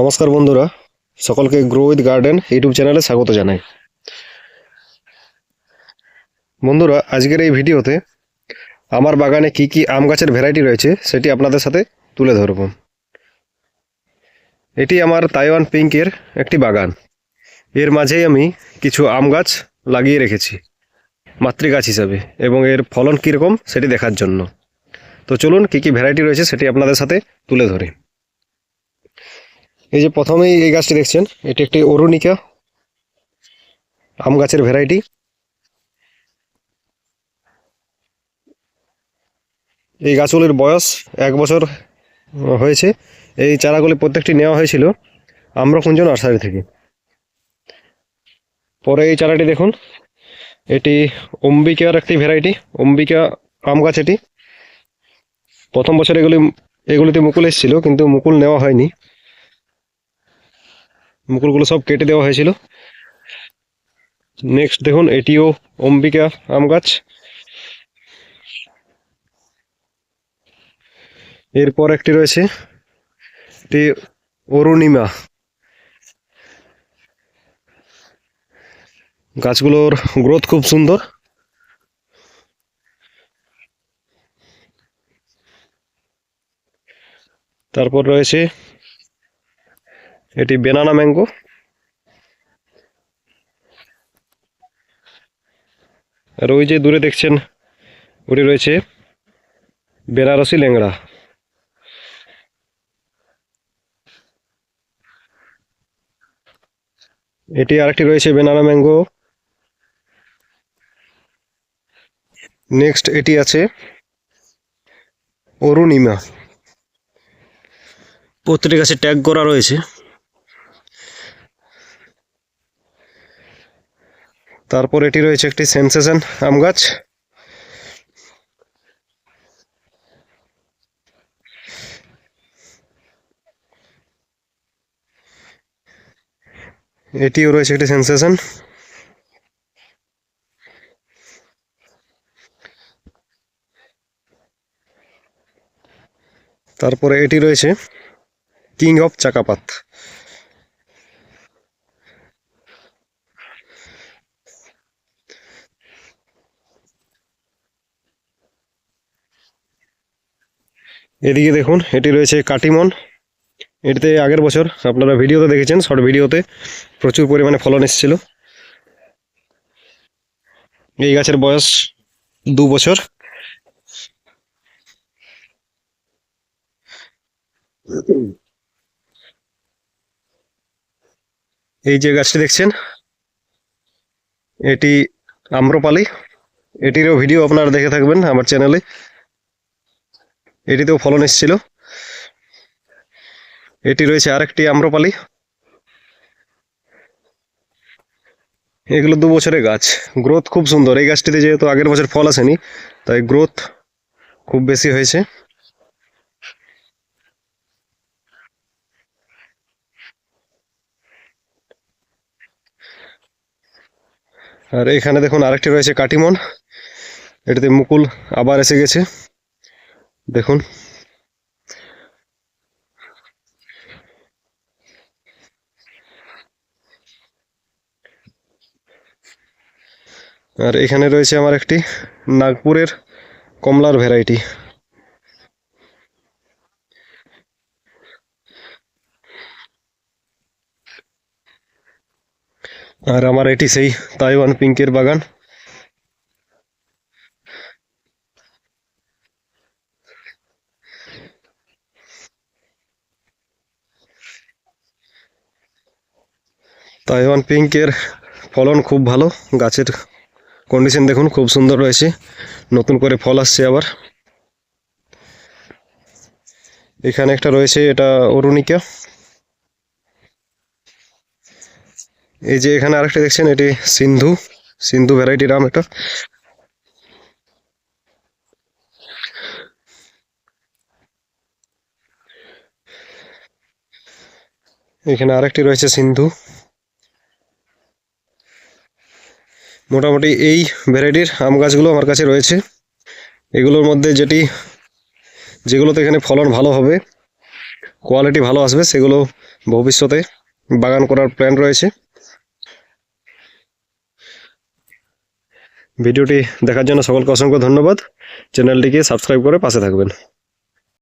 নমস্কার বন্ধুরা, সকলকে গ্রো উইথ গার্ডেন ইউটিউব চ্যানেলে স্বাগত জানাই। বন্ধুরা, আজকের এই ভিডিওতে আমার বাগানে কি কি আম গাছের ভ্যারাইটি রয়েছে সেটি আপনাদের সাথে তুলে ধরব। এটি আমার তাইওয়ান পিঙ্কের একটি বাগান। এর মাঝেই আমি কিছু আম গাছ লাগিয়ে রেখেছি, মাতৃগাছ হিসাবে, এবং এর ফলন কীরকম সেটি দেখার জন্য। তো চলুন কি কি ভ্যারাইটি রয়েছে সেটি আপনাদের সাথে তুলে ধরি। এই যে প্রথমেই এই গাছটি দেখছেন, এটি একটি অরুণিকা আম গাছের ভ্যারাইটি এই গাছগুলির বয়স এক বছর হয়েছে। এই চারাগুলি প্রত্যেকটি নেওয়া হয়েছিল আম্রকুঞ্জ নার্সারি থেকে। পরে এই চারাটি দেখুন, এটি অম্বিকার একটি ভ্যারাইটি অম্বিকা আম গাছ এটি। প্রথম বছর এগুলি এগুলিতে মুকুল এসেছিল, কিন্তু মুকুল নেওয়া হয়নি। মুকুলগুলো সব কেটে দেওয়া হয়েছিল। নেক্সট দেখুন, এটিও অম্বিকা আম গাছ। এরপর একটি রয়েছে অরুণিমা। গাছগুলোর গ্রোথ খুব সুন্দর। তারপর রয়েছে এটি বেনানা ম্যাঙ্গো আর ওই যে দূরে দেখছেন, ওটি রয়েছে বেনারসি ল্যাংড়া। এটি আরেকটি রয়েছে বেনানা ম্যাঙ্গো নেক্সট এটি আছে অরুণিমা। প্রতিটি গাছে ট্যাগ করা রয়েছে। তারপর এটি রয়েছে একটি সেন্সেশন আম গাছ। এটিও রয়েছে একটি সেন্সেশন। তারপরে এটি রয়েছে কিং অফ চাকাপাত। এদিকে দেখুন, এটি রয়েছে কাটিমন। এটিতে আগের বছর আপনারা ভিডিওতে দেখেছেন, শর্ট ভিডিওতে প্রচুর পরিমাণে ফলন এসেছিল। এই গাছের বয়স দু বছর। এই যে গাছটি দেখছেন, এটি আম্রপালি। এটিরও ভিডিও আপনারা দেখে থাকবেন আমার চ্যানেলে। এটিতেও ফলন এসেছিল। এটি রয়েছে আরেকটি আম্রপালি। এগুলো দু বছরের গাছ। গ্রোথ খুব সুন্দর। এই গাছটিতে যেহেতু আগের বছর ফল আসেনি, তাই গ্রোথ খুব বেশি হয়েছে। আর এখানে দেখুন আরেকটি রয়েছে কাটিমন। এটাতে মুকুল আবার এসে গেছে। দেখুন। আর এখানে রয়েছে আমার একটি নাগপুরের কমলার ভ্যারাইটি আর আমার এটি সেই তাইওয়ান পিঙ্কের বাগান। তাইওয়ান পিঙ্কের ফলন খুব ভালো। গাছের কন্ডিশন দেখুন, খুব সুন্দর রয়েছে। নতুন করে ফল আসছে আবার। এখানে একটা রয়েছে, এটা অরুণিকা। এই যে এখানে আরেকটা দেখছেন, এটি সিন্ধু। সিন্ধু ভ্যারাইটির আম এটা। এখানে আরেকটি রয়েছে সিন্ধু। মোটামুটি এই ভ্যারাইটির আম গাছগুলো আমার কাছে রয়েছে। এগুলোর মধ্যে যেটি, যেগুলোতে এখানে ফলন ভালো হবে, কোয়ালিটি ভালো আসবে, সেগুলো ভবিষ্যতে বাগান করার প্ল্যান রয়েছে। ভিডিওটি দেখার জন্য সকলকে অসংখ্য ধন্যবাদ। চ্যানেলটিকে সাবস্ক্রাইব করে পাশে থাকবেন।